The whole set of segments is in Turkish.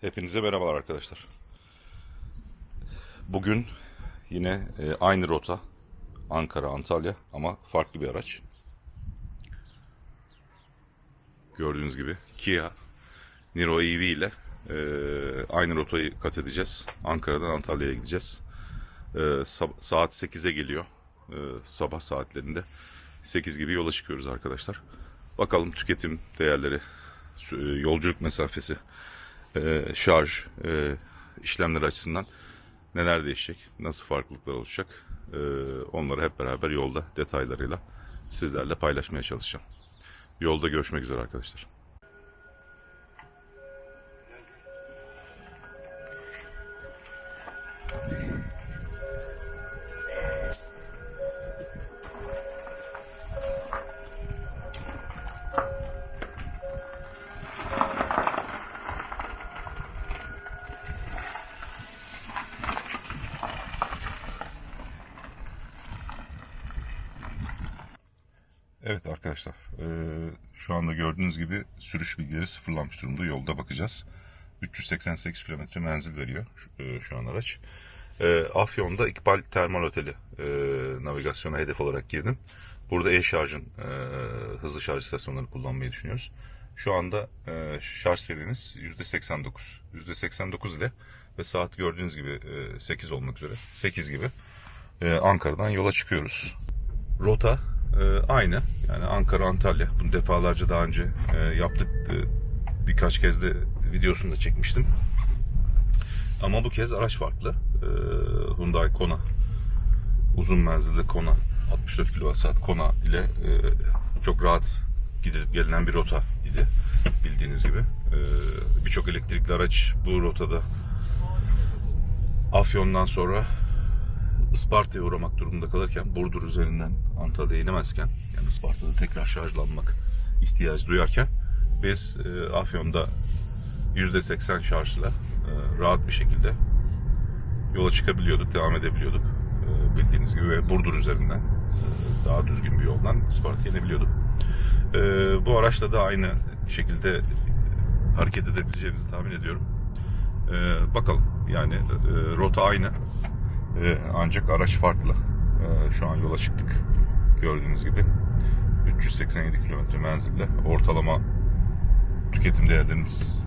Hepinize merhabalar arkadaşlar. Bugün yine e, aynı rota Ankara Antalya ama farklı bir araç. Gördüğünüz gibi Kia Niro EV ile e, aynı rotayı kat edeceğiz. Ankara'dan Antalya'ya gideceğiz. E, saat 8'e geliyor. Sabah saatlerinde 8 gibi yola çıkıyoruz arkadaşlar. Bakalım tüketim değerleri, yolculuk mesafesi, e, şarj e, işlemleri açısından neler değişecek, nasıl farklılıklar olacak e, onları hep beraber yolda detaylarıyla sizlerle paylaşmaya çalışacağım. Yolda görüşmek üzere arkadaşlar. Arkadaşlar, e, şu anda gördüğünüz gibi sürüş bilgileri sıfırlanmış durumda. Yolda bakacağız. 388 kilometre menzil veriyor şu, e, şu an araç. E, Afyon'da İkbal Termal Oteli e, navigasyona hedef olarak girdim. Burada e-şarjın e, hızlı şarj istasyonlarını kullanmayı düşünüyoruz. Şu anda e, şarj seriniz %89. %89 ile ve saat gördüğünüz gibi e, 8 olmak üzere 8 gibi e, Ankara'dan yola çıkıyoruz. Rota e, aynı. Yani Ankara Antalya. Bunu defalarca daha önce e, yaptık. E, birkaç kez de videosunu da çekmiştim. Ama bu kez araç farklı. E, Hyundai Kona. Uzun menzilli Kona. 64 kWh Kona ile e, çok rahat gidilip gelinen bir rota idi. Bildiğiniz gibi. Birçok elektrikli araç bu rotada Afyon'dan sonra Isparta'ya uğramak durumunda kalırken Burdur üzerinden Antalya'ya inemezken yani Isparta'da tekrar şarjlanmak ihtiyacı duyarken biz e, Afyon'da %80 şarjla e, rahat bir şekilde yola çıkabiliyorduk, devam edebiliyorduk. E, bildiğiniz gibi ve Burdur üzerinden e, daha düzgün bir yoldan Isparta'ya inebiliyorduk. E, bu araçla da aynı şekilde hareket edebileceğimizi tahmin ediyorum. E, bakalım yani e, rota aynı. Ee, ancak araç farklı. Ee, şu an yola çıktık. Gördüğünüz gibi 387 kilometre menzille ortalama tüketim değerlerimiz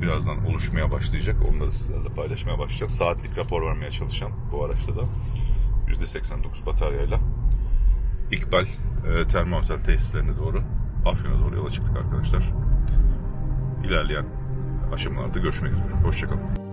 birazdan oluşmaya başlayacak. Onları sizlerle paylaşmaya başlayacak. Saatlik rapor vermeye çalışan bu araçta da %89 bataryayla İkbal e, Termal Otel tesislerine doğru Afyon'a doğru yola çıktık arkadaşlar. İlerleyen aşamalarda görüşmek üzere. Hoşçakalın.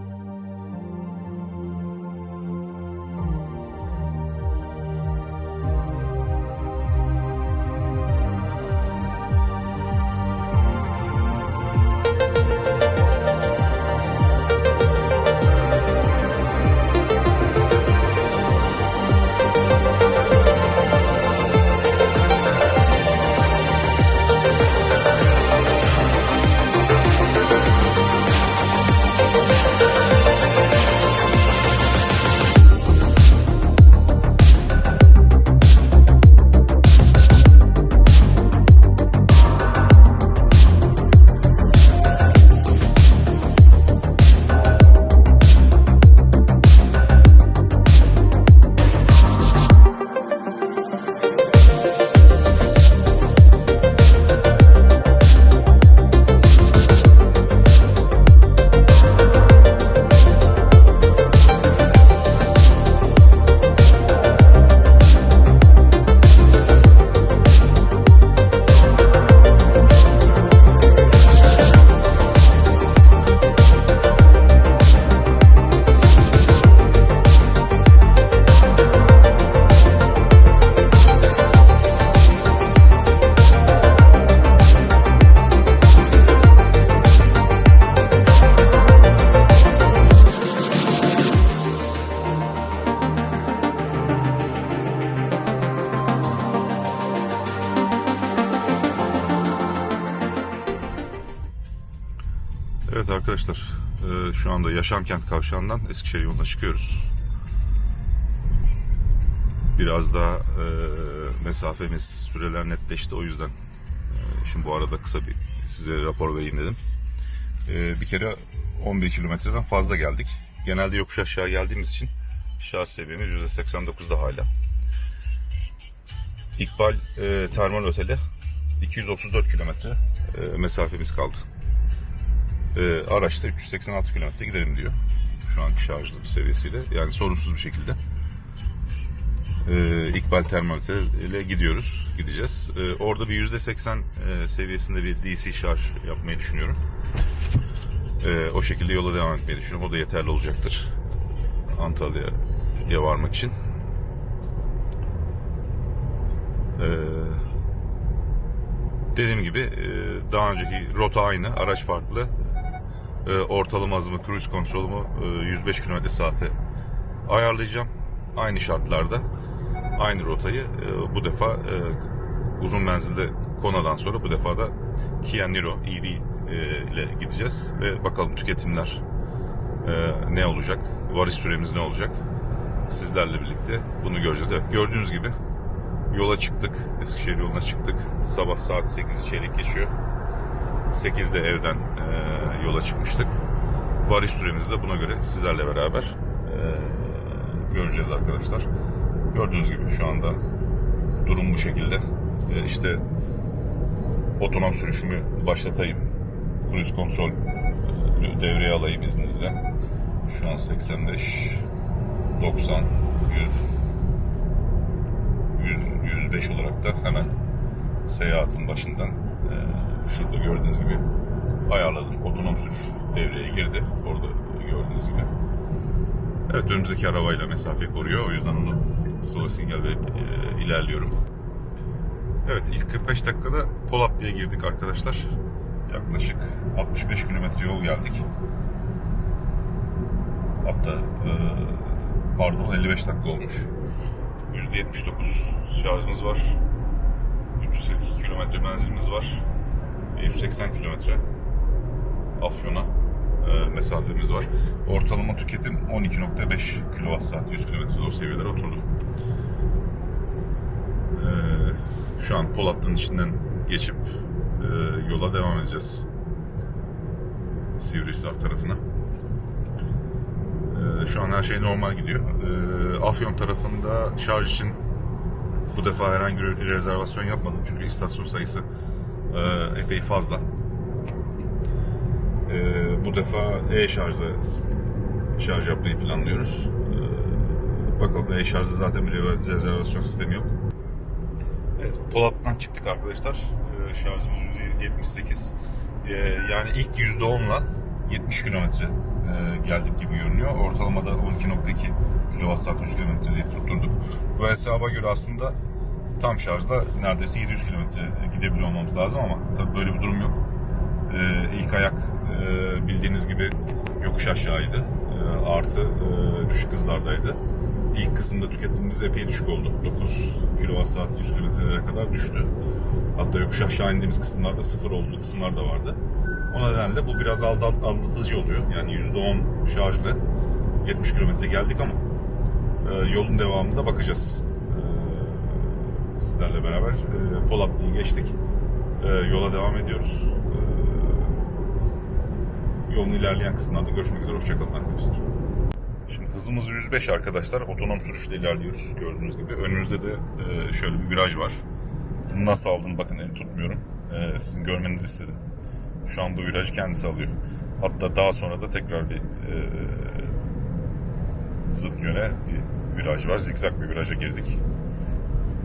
Arkadaşlar, e, şu anda Yaşamkent kavşağından Eskişehir yoluna çıkıyoruz. Biraz daha e, mesafemiz, süreler netleşti o yüzden. e, Şimdi bu arada kısa bir size rapor vereyim dedim. Ee, bir kere 11 kilometreden fazla geldik. Genelde yokuş aşağı geldiğimiz için şarj seviyemiz %89'da hala. İkbal e, Termal Oteli 234 kilometre e, mesafemiz kaldı. E, araçta 386 kilometre gidelim diyor. Şu anki şarjlı seviyesiyle. Yani sorunsuz bir şekilde. E, İkbal Termal Oteli'yle gidiyoruz. Gideceğiz. E, orada bir %80 e, seviyesinde bir DC şarj yapmayı düşünüyorum. E, o şekilde yola devam etmeyi düşünüyorum. O da yeterli olacaktır. Antalya'ya varmak için. Ee, dediğim gibi e, daha önceki rota aynı, araç farklı. Ee, ortalama hızımı, cruise kontrolümü e, 105 km saate ayarlayacağım. Aynı şartlarda, aynı rotayı e, bu defa e, uzun menzilde Kona'dan sonra bu defa da Kia Niro EV e, ile gideceğiz ve bakalım tüketimler e, ne olacak, varış süremiz ne olacak sizlerle birlikte bunu göreceğiz. Evet gördüğünüz gibi yola çıktık. Eskişehir yoluna çıktık. Sabah saat 8 çeyrek geçiyor. 8'de evden e, yola çıkmıştık. Varış süremizi de buna göre sizlerle beraber e, göreceğiz arkadaşlar. Gördüğünüz gibi şu anda durum bu şekilde. E, işte otonom sürüşümü başlatayım. Cruise kontrol devreye alayım izninizle. Şu an 85 90 100 100, 105 olarak da hemen seyahatin başından e, şurada gördüğünüz gibi ayarladım. Otonom sürüş devreye girdi. Orada gördüğünüz gibi. Evet önümüzdeki arabayla mesafe koruyor. O yüzden onu slow sinyal verip e, ilerliyorum. Evet ilk 45 dakikada Polatlı'ya girdik arkadaşlar. Yaklaşık 65 kilometre yol geldik. Hatta e, pardon 55 dakika olmuş. %79 şarjımız var. 342 kilometre menzilimiz var. 180 kilometre Afyon'a e, mesafemiz var. Ortalama tüketim 12.5 kWh 100 kilometrede o seviyelere oturdu. E, şu an Polatlı'nın içinden geçip e, yola devam edeceğiz. Sivrihisar tarafına. E, şu an her şey normal gidiyor. E, Afyon tarafında şarj için bu defa herhangi bir rezervasyon yapmadım çünkü istasyon sayısı e, epey fazla. E, bu defa e-şarjla şarj yapmayı planlıyoruz. E, bakalım e-şarjda zaten bir rezervasyon sistemi yok. Evet, Polat'tan çıktık arkadaşlar. E, şarjımız %78. E, yani ilk %10'la 70 kilometre e, geldik gibi görünüyor. Ortalamada 12.2 kWh 100 km diye tutturduk. Bu hesaba göre aslında tam şarjda neredeyse 700 km gidebiliyor olmamız lazım ama tabii böyle bir durum yok. E, ilk ayak e, bildiğiniz gibi yokuş aşağıydı. E, artı e, düşük hızlardaydı. İlk kısımda tüketimimiz epey düşük oldu. 9 kWh 100 kilometrelere kadar düştü. Hatta yokuş aşağı indiğimiz kısımlarda sıfır olduğu kısımlar da vardı. O nedenle bu biraz aldat, aldatıcı oluyor. Yani %10 şarjlı 70 kilometre geldik ama e, yolun devamında bakacağız. E, sizlerle beraber e, Polatlı'yı geçtik. E, yola devam ediyoruz. Yolun ilerleyen kısımlarda görüşmek üzere. Hoşçakalın arkadaşlar. Şimdi hızımız 105 arkadaşlar. Otonom sürüşle ilerliyoruz gördüğünüz gibi. Önümüzde de e, şöyle bir viraj var. Nasıl aldım bakın eli tutmuyorum. E, sizin görmenizi istedim. Şu an bu virajı kendisi alıyor. Hatta daha sonra da tekrar bir e, zıt yöne bir viraj var. Zikzak bir viraja girdik.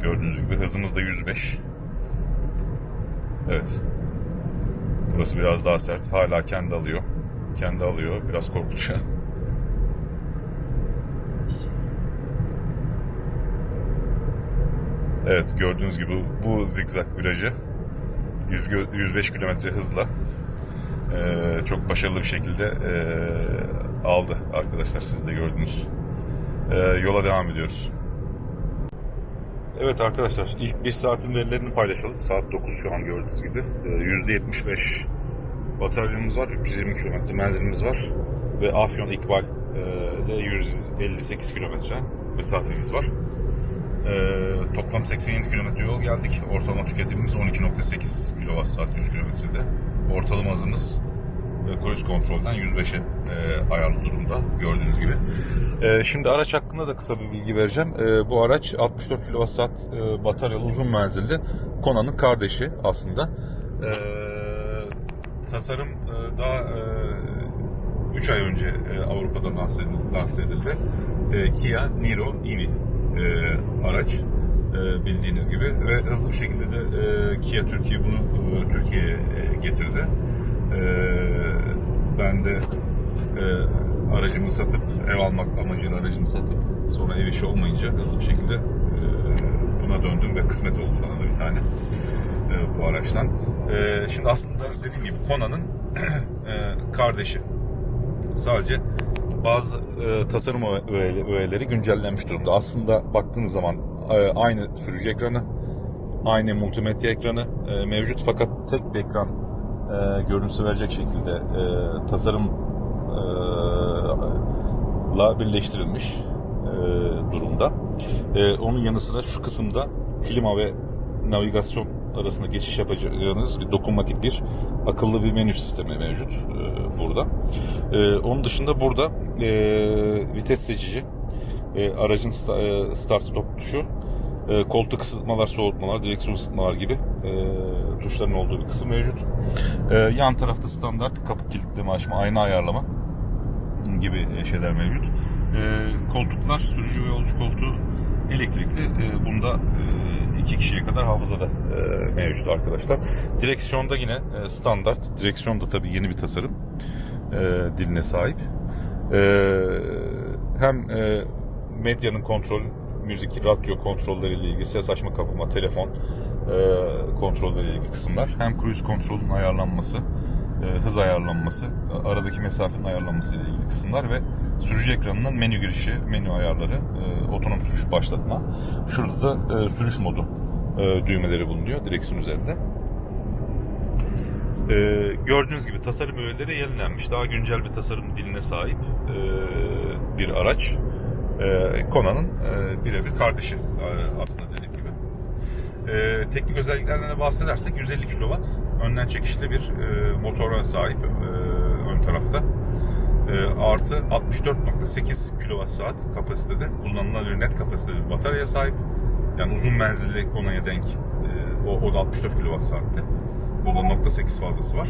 Gördüğünüz gibi hızımız da 105. Evet. Burası biraz daha sert. Hala kendi alıyor. Kendi alıyor. Biraz korkutucu. Evet gördüğünüz gibi bu zikzak virajı 100, 105 km hızla e, çok başarılı bir şekilde e, aldı arkadaşlar siz de gördünüz. E, yola devam ediyoruz. Evet arkadaşlar ilk bir saatin verilerini paylaşalım. Saat 9 şu an gördüğünüz gibi. E, %75 bataryamız var. 320 km menzilimiz var. Ve Afyon İkbal e, 158 km mesafemiz var. Ee, toplam 87 kilometre yol geldik. Ortalama tüketimimiz 12.8 kWh 100 kilometrede. Ortalama hızımız e, cruise kontrolden 105'e e, ayarlı durumda gördüğünüz gibi. E, şimdi araç hakkında da kısa bir bilgi vereceğim. E, bu araç 64 kWh e, bataryalı uzun menzilli Kona'nın kardeşi aslında. E, tasarım e, daha 3 ay önce e, Avrupa'da lanse edildi. Lanse edildi. E, Kia Niro EV e, araç e, bildiğiniz gibi ve hızlı bir şekilde de e, Kia Türkiye bunu e, Türkiye'ye e, getirdi. E, ben de e, aracımı satıp ev almak amacıyla aracımı satıp sonra ev işi olmayınca hızlı bir şekilde e, buna döndüm ve kısmet oldu bana bir tane e, bu araçtan. E, şimdi aslında dediğim gibi Kona'nın e, kardeşi. Sadece bazı e, tasarım öğeleri, öğeleri güncellenmiş durumda. Aslında baktığınız zaman e, aynı sürücü ekranı, aynı multimedya ekranı e, mevcut fakat tek bir ekran e, görüntüsü verecek şekilde e, tasarım e, birleştirilmiş e, durumda. E, onun yanı sıra şu kısımda klima ve navigasyon arasında geçiş yapacağınız bir dokunmatik bir akıllı bir menü sistemi mevcut e, burada. E, onun dışında burada e, vites seçici, e, aracın sta, e, start stop tuşu, e, koltuk ısıtmalar, soğutmalar, direksiyon ısıtmalar gibi e, tuşların olduğu bir kısım mevcut. E, yan tarafta standart kapı kilitleme açma, ayna ayarlama gibi şeyler mevcut. E, koltuklar, sürücü ve yolcu koltuğu elektrikli. E, bunda e, iki kişiye kadar hafıza da e, mevcut arkadaşlar. Direksiyonda yine e, standart. Direksiyon da tabii yeni bir tasarım e, diline sahip. E, hem e, medyanın kontrol, müzik, radyo kontrolleriyle ilgili ses açma kapama, telefon e, kontrolleriyle ilgili kısımlar. Hem cruise kontrolün ayarlanması, e, hız ayarlanması, aradaki mesafenin ayarlanması ile ilgili kısımlar ve sürücü ekranının menü girişi, menü ayarları, e, otonom sürüş başlatma. Şurada da e, sürüş modu e, düğmeleri bulunuyor direksiyon üzerinde. E, gördüğünüz gibi tasarım öğeleri yenilenmiş. Daha güncel bir tasarım diline sahip e, bir araç. E, Kona'nın e, birebir kardeşi e, aslında dediğim gibi. E, teknik özelliklerden de bahsedersek 150 kW önden çekişli bir e, motora sahip e, ön tarafta. E, artı 64.8 kWh kapasitede kullanılabilir net kapasiteli bir bataryaya sahip. Yani uzun menzilli Kona'ya denk. E, o, o da 64 kWh'te. Burada 0.8 fazlası var.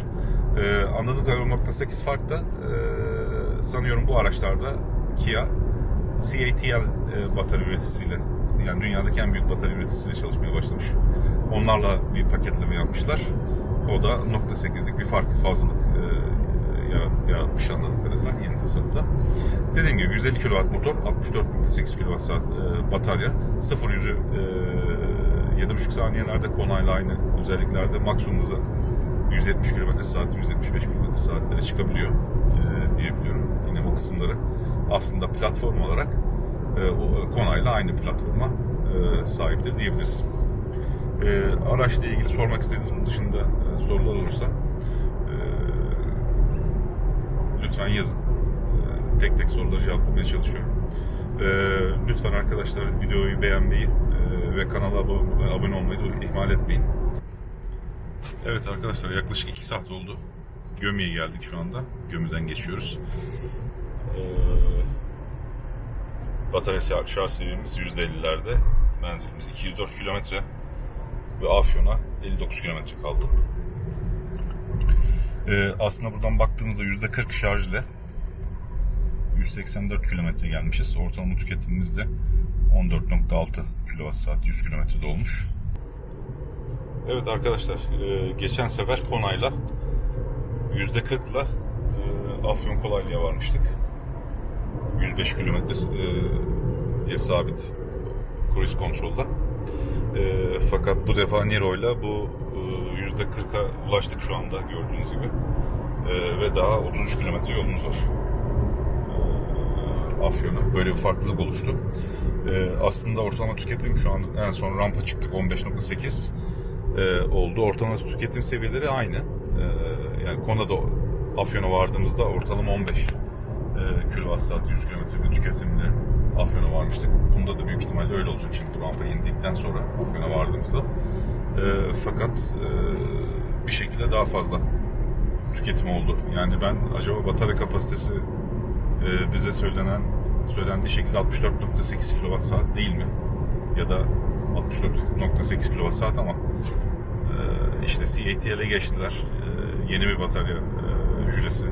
E, anladığım kadarıyla 0.8 fark da e, sanıyorum bu araçlarda Kia CATL e, batarya üreticisiyle yani dünyadaki en büyük batarya üreticisiyle çalışmaya başlamış. Onlarla bir paketleme yapmışlar. O da 0.8'lik bir fark fazlalık yarat, yaratmış anladığım kadarıyla yeni tasarımda. Dediğim gibi 150 kW motor, 64.8 kWh e, batarya, 0 yüzü e, 7.5 saniyelerde konayla aynı özelliklerde maksimum hızı 170 km saat, 175 km saatlere çıkabiliyor e, diyebiliyorum. Yine bu kısımları aslında platform olarak e, o, konayla aynı platforma e, sahiptir diyebiliriz. E, araçla ilgili sormak istediğiniz bunun dışında e, sorular olursa e, lütfen yazın. E, tek tek soruları cevaplamaya çalışıyorum. E, lütfen arkadaşlar videoyu beğenmeyi e, ve kanala abone, olmayı ihmal etmeyin. Evet arkadaşlar yaklaşık 2 saat oldu. Gömü'ye geldik şu anda. Gömü'den geçiyoruz. Ee, batarya şarj seviyemiz %50'lerde. Menzilimiz 204 kilometre ve Afyon'a 59 kilometre kaldı. Ee, aslında buradan baktığımızda %40 şarj ile 184 kilometre gelmişiz. Ortalama tüketimimiz de 14.6 kWh 100 kilometrede olmuş. Evet arkadaşlar, e, geçen sefer Konay'la %40'la e, Afyon Kolaylı'ya varmıştık. 105 kilometre sabit cruise kontrolda. E, fakat bu defa Niro'yla bu e, %40'a ulaştık şu anda gördüğünüz gibi. E, ve daha 33 kilometre yolumuz var. E, Afyon'a. Böyle bir farklılık oluştu. E, aslında ortalama tüketim şu an en son rampa çıktık 15.8 e, oldu. Ortalama tüketim seviyeleri aynı. E, yani Kona'da Afyon'a vardığımızda ortalama 15 e, kWh 100 km bir tüketimle Afyon'a varmıştık. Bunda da büyük ihtimalle öyle olacak şimdi rampa indikten sonra Afyon'a vardığımızda. E, fakat e, bir şekilde daha fazla tüketimi oldu. Yani ben acaba batarya kapasitesi e, bize söylenen söylendiği şekilde 64.8 kWh saat değil mi? Ya da 64.8 kWh saat ama e, işte CATL'e geçtiler. E, yeni bir batarya e, hücresi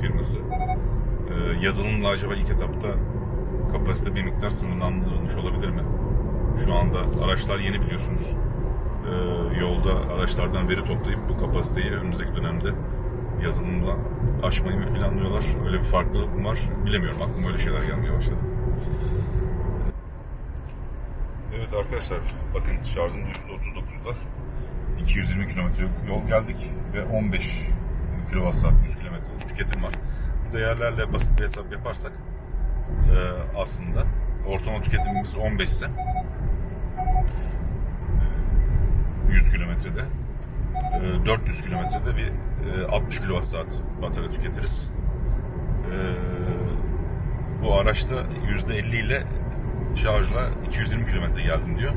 firması. E, yazılımla acaba ilk etapta kapasite bir miktar sınırlandırılmış olabilir mi? Şu anda araçlar yeni biliyorsunuz. E, yolda araçlardan veri toplayıp bu kapasiteyi önümüzdeki dönemde yazılımla aşmayı mı planlıyorlar? Öyle bir farklılık mı var? Bilemiyorum. Aklıma öyle şeyler gelmeye başladı. Evet arkadaşlar bakın şarjım %39'da 220 kilometre yol geldik ve 15 kWh 100 kilometre tüketim var. Bu değerlerle basit bir hesap yaparsak e, aslında ortalama tüketimimiz 15 ise 100 kilometrede e, 400 kilometrede bir e, 60 kWh batarya tüketiriz. E, bu araçta %50 ile şarjla 220 kilometre geldim diyor.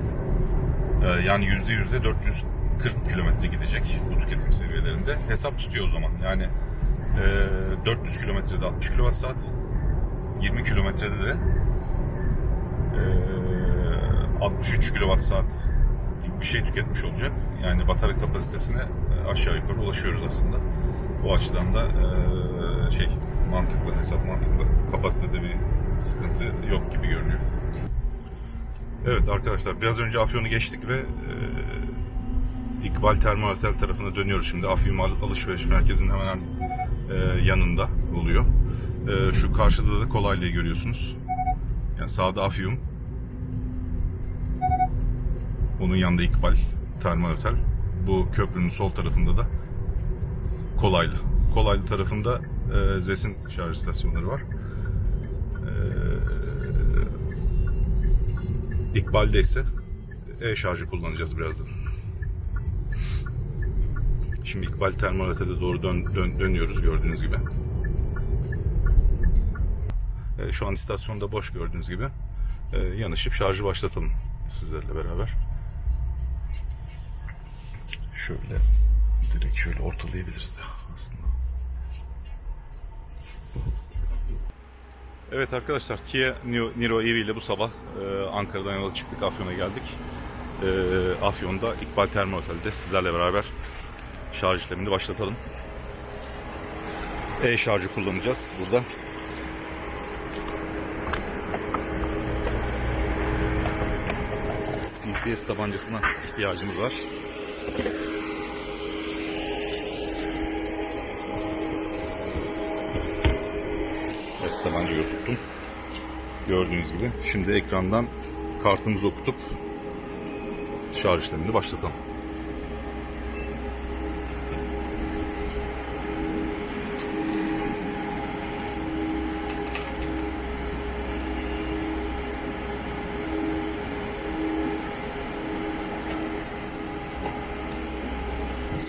E, yani yüzde yüzde 440 kilometre gidecek bu tüketim seviyelerinde. Hesap tutuyor o zaman. Yani e, 400 kilometrede 60 kWh saat, 20 kilometrede de e, 63 kWh saat bir şey tüketmiş olacak. Yani batarya kapasitesine e, aşağı yukarı ulaşıyoruz aslında. Bu açıdan da e, şey mantıklı, hesap mantıklı. Kapasitede bir sıkıntı yok gibi görünüyor. Evet arkadaşlar biraz önce Afyon'u geçtik ve e, İkbal Termal Otel tarafına dönüyoruz şimdi. Afyon Al- Alışveriş Merkezi'nin hemen yanında oluyor. Şu karşıda da Kolaylı'yı görüyorsunuz. Yani sağda Afyon. Onun yanında İkbal Termal Otel. Bu köprünün sol tarafında da Kolaylı. Kolaylı tarafında e, Zesin şarj istasyonları var. E, İkbal'de ise e-şarjı kullanacağız birazdan. Şimdi İkbal Termal Otel'e doğru dön, dön- dönüyoruz gördüğünüz gibi. E, şu an istasyonda boş gördüğünüz gibi. E, yanışıp şarjı başlatalım sizlerle beraber. Şöyle direkt şöyle ortalayabiliriz de aslında. Evet arkadaşlar Kia Niro, EV ile bu sabah e, Ankara'dan yola çıktık Afyon'a geldik. E, Afyon'da İkbal Termal Otel'de sizlerle beraber şarj işlemini başlatalım. E-şarjı kullanacağız burada. CCS tabancasına ihtiyacımız var. Evet tabancayı tuttum. Gördüğünüz gibi. Şimdi ekrandan kartımızı okutup şarj işlemini başlatalım.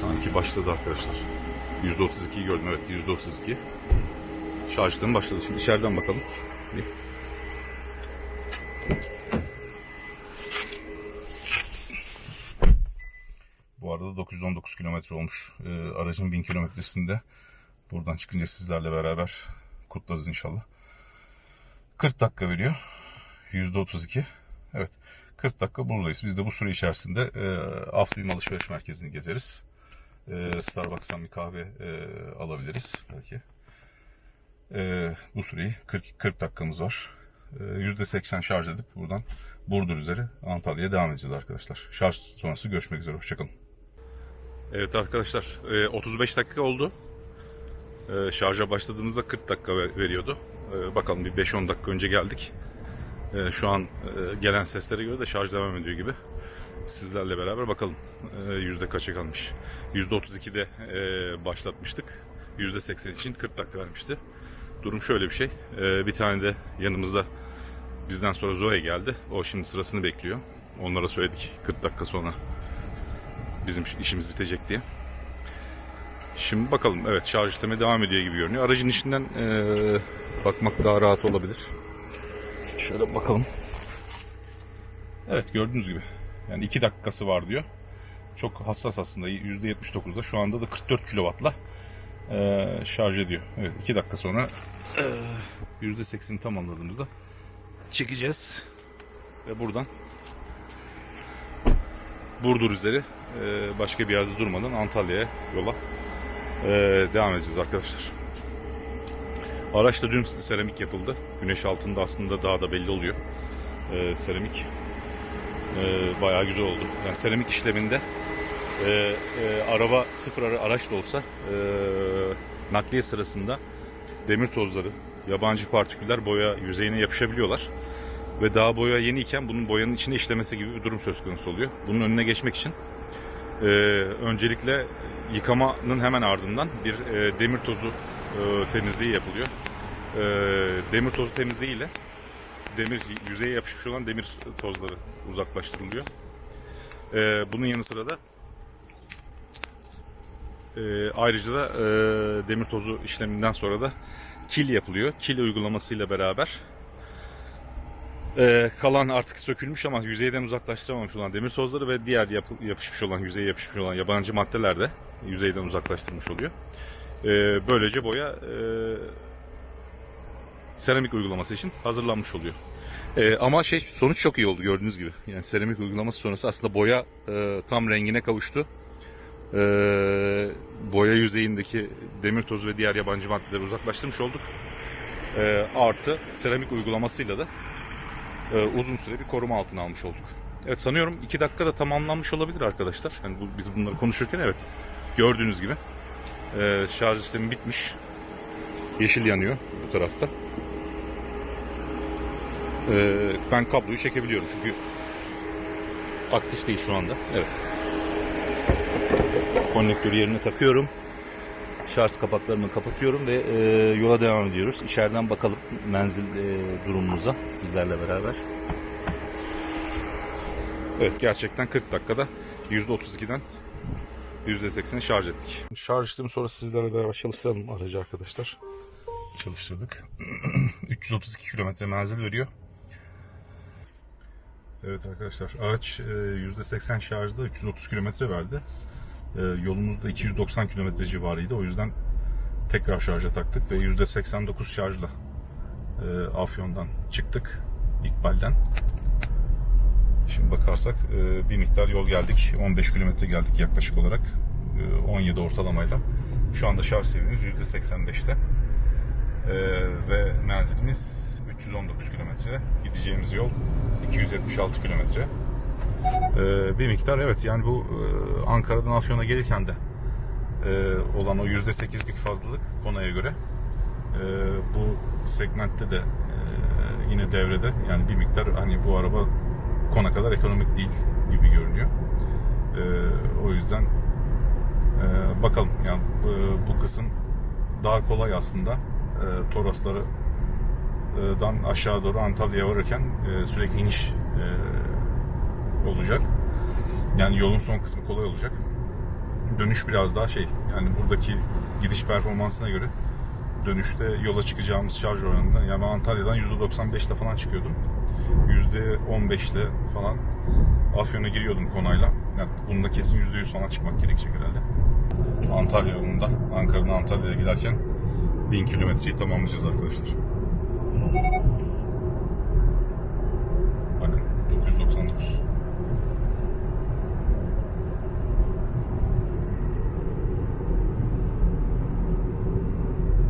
Sanki başladı arkadaşlar. %32'yi gördüm evet %32. Şarj işlemi başladı. Şimdi içeriden bakalım. Bir. Bu arada 919 kilometre olmuş. Ee, aracın 1000 kilometresinde. Buradan çıkınca sizlerle beraber kutlarız inşallah. 40 dakika veriyor. %32. Evet. 40 dakika buradayız. Biz de bu süre içerisinde e, Afrin Alışveriş Merkezi'ni gezeriz. E, Starbucks'tan bir kahve e, alabiliriz belki. E, bu süreyi 40, 40 dakikamız var. E, %80 şarj edip buradan Burdur üzeri Antalya'ya devam edeceğiz arkadaşlar. Şarj sonrası görüşmek üzere. Hoşçakalın. Evet arkadaşlar e, 35 dakika oldu. E, şarja başladığımızda 40 dakika ver- veriyordu. E, bakalım bir 5-10 dakika önce geldik. E, şu an e, gelen seslere göre de şarj devam ediyor gibi. Sizlerle beraber bakalım e, yüzde kaça kalmış. Yüzde 32'de e, başlatmıştık. Yüzde 80 için 40 dakika vermişti. Durum şöyle bir şey. E, bir tane de yanımızda bizden sonra Zoe geldi. O şimdi sırasını bekliyor. Onlara söyledik 40 dakika sonra bizim işimiz bitecek diye. Şimdi bakalım. Evet şarj işlemi devam ediyor gibi görünüyor. Aracın içinden e, bakmak daha rahat olabilir. Şöyle bakalım. Evet gördüğünüz gibi. Yani 2 dakikası var diyor. Çok hassas aslında. %79'da. Şu anda da 44 kW'la e, şarj ediyor. Evet 2 dakika sonra e, %80'ini tamamladığımızda çekeceğiz. Ve buradan Burdur üzeri e, başka bir yerde durmadan Antalya'ya yola e, devam edeceğiz arkadaşlar. Araçta dün seramik yapıldı. Güneş altında aslında daha da belli oluyor. E, seramik e, bayağı güzel oldu. Yani seramik işleminde e, e, araba sıfır ara, araç da olsa e, nakliye sırasında demir tozları, yabancı partiküller boya yüzeyine yapışabiliyorlar. Ve daha boya yeniyken bunun boyanın içine işlemesi gibi bir durum söz konusu oluyor. Bunun önüne geçmek için e, öncelikle yıkamanın hemen ardından bir e, demir tozu e, temizliği yapılıyor. E, demir tozu temizliğiyle demir yüzeye yapışmış olan demir tozları uzaklaştırılıyor. E, bunun yanı sıra da e, ayrıca da e, demir tozu işleminden sonra da kil yapılıyor. Kil uygulamasıyla beraber e, kalan artık sökülmüş ama yüzeyden uzaklaştıramamış olan demir tozları ve diğer yapı- yapışmış olan, yüzeye yapışmış olan yabancı maddeler de yüzeyden uzaklaştırmış oluyor. E, böylece boya e, seramik uygulaması için hazırlanmış oluyor. E, ama şey sonuç çok iyi oldu gördüğünüz gibi. Yani seramik uygulaması sonrası aslında boya e, tam rengine kavuştu. E, boya yüzeyindeki demir tozu ve diğer yabancı maddeleri uzaklaştırmış olduk. E, artı seramik uygulamasıyla da e, uzun süre bir koruma altına almış olduk. Evet sanıyorum 2 dakikada tamamlanmış olabilir arkadaşlar. Yani bu, biz bunları konuşurken evet gördüğünüz gibi e, şarj sistemi bitmiş. Yeşil yanıyor bu tarafta. E, ben kabloyu çekebiliyorum çünkü aktif değil şu anda. Evet. Konnektörü yerine takıyorum. Şarj kapaklarını kapatıyorum ve e, yola devam ediyoruz. İçeriden bakalım menzil e, durumumuza sizlerle beraber. Evet gerçekten 40 dakikada %32'den %80'e şarj ettik. Şarj işlemi sonra sizlerle beraber çalıştıralım aracı arkadaşlar. Çalıştırdık. 332 kilometre menzil veriyor. Evet arkadaşlar araç e, %80 şarjda 330 kilometre verdi. E, Yolumuz da 290 kilometre civarıydı. O yüzden tekrar şarja taktık ve %89 şarjla e, Afyon'dan çıktık. İkbal'den. Şimdi bakarsak e, bir miktar yol geldik. 15 kilometre geldik yaklaşık olarak. E, 17 ortalamayla. Şu anda şarj seviyemiz %85'te. E, ve menzilimiz 319 kilometre. Gideceğimiz yol 276 kilometre. E, bir miktar evet yani bu e, Ankara'dan Afyon'a gelirken de e, olan o %8'lik fazlalık Kona'ya göre e, bu segmentte de e, yine devrede yani bir miktar hani bu araba Kona kadar ekonomik değil gibi görünüyor. E, o yüzden e, bakalım yani e, bu kısım daha kolay aslında e, Torosları e, dan aşağı doğru Antalya'ya varırken sürekli iniş olacak. Yani yolun son kısmı kolay olacak. Dönüş biraz daha şey yani buradaki gidiş performansına göre dönüşte yola çıkacağımız şarj oranında yani Antalya'dan %95'le falan çıkıyordum. %15'le falan Afyon'a giriyordum konayla. Yani bunda kesin %100 falan çıkmak gerekecek herhalde. Antalya yolunda Ankara'dan Antalya'ya giderken 1000 kilometreyi tamamlayacağız arkadaşlar. Bakın 999.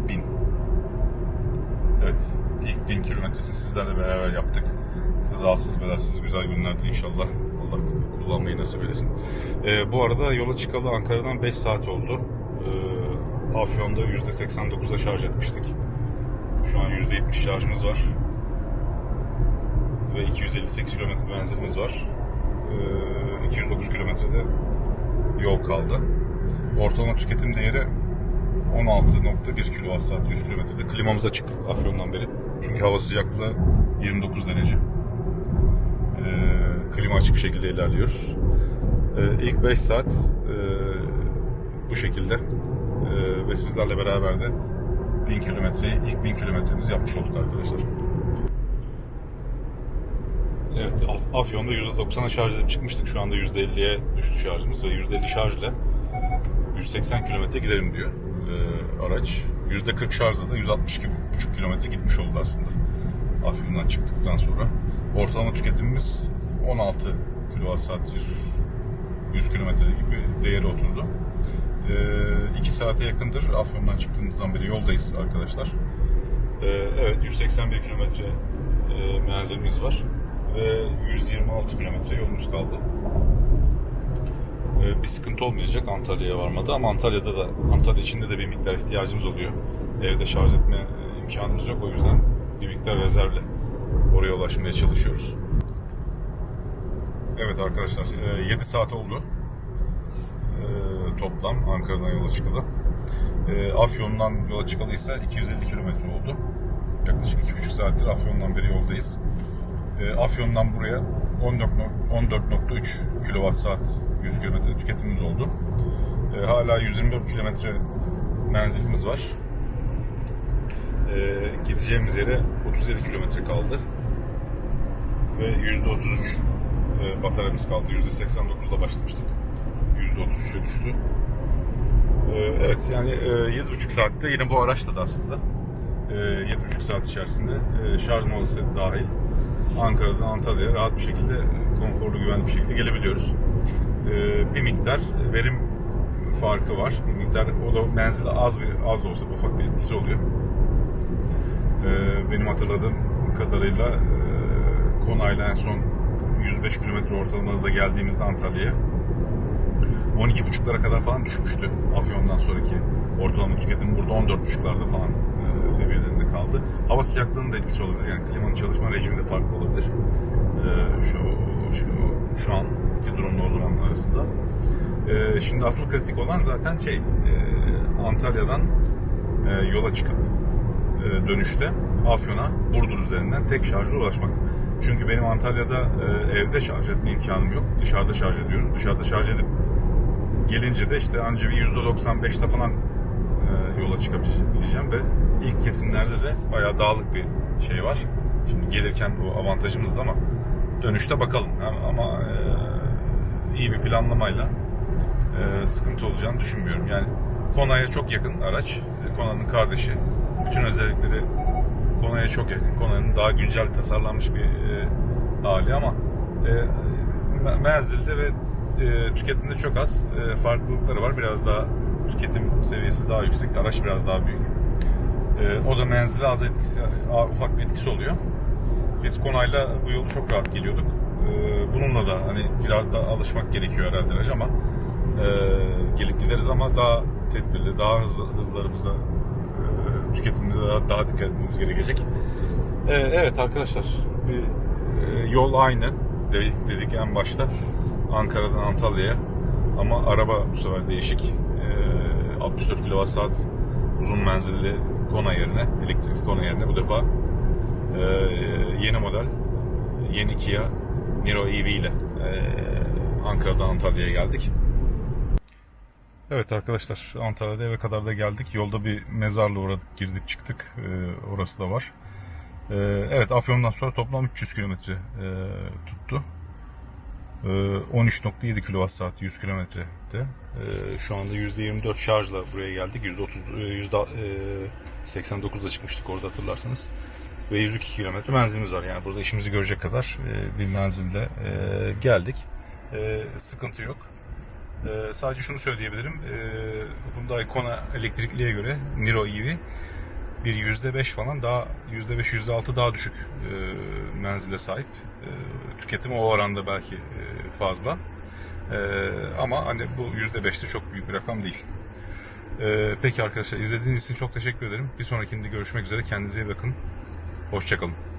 Bin. Evet. ilk bin kilometresini sizlerle beraber yaptık. Kazasız belasız güzel günlerde inşallah. Allah kullanmayı nasip eylesin. Ee, bu arada yola çıkalı Ankara'dan 5 saat oldu. Ee, Afyon'da %89'a şarj etmiştik. Şu an %70 şarjımız var. Ve 258 kilometre menzilimiz var. Ee, 209 kilometrede yol kaldı. Ortalama tüketim değeri 16.1 kWh 100 kilometrede. Klimamız açık Afyon'dan beri. Çünkü hava sıcaklığı 29 derece. Ee, klima açık bir şekilde ilerliyoruz. Ee, ilk 5 saat e, bu şekilde Ee, ve sizlerle beraber de 1000 kilometreyi, ilk 1000 kilometremizi yapmış olduk arkadaşlar. Evet, Af- Afyon'da %90'a şarj edip çıkmıştık. Şu anda %50'ye düştü şarjımız ve %50 şarj ile 180 kilometre giderim diyor. Ee, araç. %40 şarjda da 162,5 kilometre gitmiş oldu aslında. Afyon'dan çıktıktan sonra. Ortalama tüketimimiz 16 kWh 100, 100 kilometre gibi değeri oturdu. 2 saate yakındır Afyon'dan çıktığımızdan beri yoldayız arkadaşlar. Ee, evet 181 kilometre e, menzilimiz var ve 126 kilometre yolumuz kaldı. Ee, bir sıkıntı olmayacak Antalya'ya varmada ama Antalya'da da Antalya içinde de bir miktar ihtiyacımız oluyor. Evde şarj etme e, imkanımız yok o yüzden bir miktar rezervle oraya ulaşmaya çalışıyoruz. Evet arkadaşlar 7 saat oldu e, toplam Ankara'dan yola çıkalı. E, Afyon'dan yola çıkalı ise 250 kilometre oldu. Yaklaşık 2,5 saattir Afyon'dan beri yoldayız. E, Afyon'dan buraya 14 14.3 kWh saat 100 kilometre tüketimimiz oldu. E, hala 124 kilometre menzilimiz var. E, gideceğimiz yere 37 kilometre kaldı. Ve %33 e, bataryamız kaldı. %89'la başlamıştık. %33'e düştü. Ee, Evet yani e, 7,5 saatte yine bu araçta da aslında e, 7,5 saat içerisinde e, şarj molası dahil Ankara'dan Antalya'ya rahat bir şekilde konforlu güvenli bir şekilde gelebiliyoruz. E, Bir miktar verim farkı var. Bir miktar o da menzil az bir az da olsa ufak bir etkisi oluyor. E, Benim hatırladığım kadarıyla e, Konay'la en son 105 kilometre ortalama hızla geldiğimizde Antalya'ya 12.5'lara kadar falan düşmüştü Afyon'dan sonraki ortalama tüketim burada 14.5'larda falan e, seviyelerinde kaldı. Hava sıcaklığının da etkisi olabilir. Yani klimanın çalışma rejimi de farklı olabilir. E, şu, şu, şu anki durumla o zaman arasında. E, şimdi asıl kritik olan zaten şey e, Antalya'dan e, yola çıkıp e, dönüşte Afyon'a Burdur üzerinden tek şarjla ulaşmak. Çünkü benim Antalya'da e, evde şarj etme imkanım yok. Dışarıda şarj ediyorum. Dışarıda şarj edip gelince de işte anca bir %95'te falan e, yola çıkabileceğim ve ilk kesimlerde de bayağı dağlık bir şey var. Şimdi gelirken bu avantajımız da ama dönüşte bakalım. Ama- e, iyi bir planlamayla e, sıkıntı olacağını düşünmüyorum. Yani Kona'ya çok yakın araç. E, Kona'nın kardeşi. Bütün özellikleri Kona'ya çok yakın. Kona'nın daha güncel tasarlanmış bir e, hali ama e, me- menzilde ve e, tüketimde çok az e, farklılıkları var. Biraz daha tüketim seviyesi daha yüksek. Araç biraz daha büyük. E, o da menzile az etkisi, a- ufak bir etkisi oluyor. Biz Konay'la bu yolu çok rahat geliyorduk. E, bununla da hani biraz da alışmak gerekiyor herhalde viraj ama e, gelip gideriz ama daha tedbirli, daha hızlı hızlarımıza e, tüketimimize daha, daha dikkat etmemiz gerekecek. E, evet arkadaşlar bir e, yol aynı dedik, dedik en başta Ankara'dan Antalya'ya ama araba bu sefer değişik. E, 64 kWh uzun menzilli Kona yerine, elektrikli Kona yerine bu defa e, yeni model yeni Kia Niro EV ile e, Ankara'dan Antalya'ya geldik. Evet arkadaşlar Antalya'da eve kadar da geldik. Yolda bir mezarla uğradık, girdik çıktık. E, orası da var. E, evet Afyon'dan sonra toplam 300 kilometre tuttu. E, 13.7 kWh 100 kilometrede. E, şu anda %24 şarjla buraya geldik. %30 e, %89'da çıkmıştık orada hatırlarsanız. Ve 102 kilometre menzilimiz var. Yani burada işimizi görecek kadar e, bir menzilde e, geldik. E, sıkıntı yok. Sadece şunu söyleyebilirim. Hyundai Kona elektrikliye göre Niro EV bir %5 falan daha %5 %6 daha düşük e, menzile sahip. E, tüketimi o oranda belki e, fazla. E, ama hani bu %5 de çok büyük bir rakam değil. E, peki arkadaşlar izlediğiniz için çok teşekkür ederim. Bir sonrakinde görüşmek üzere. Kendinize iyi bakın. Hoşçakalın.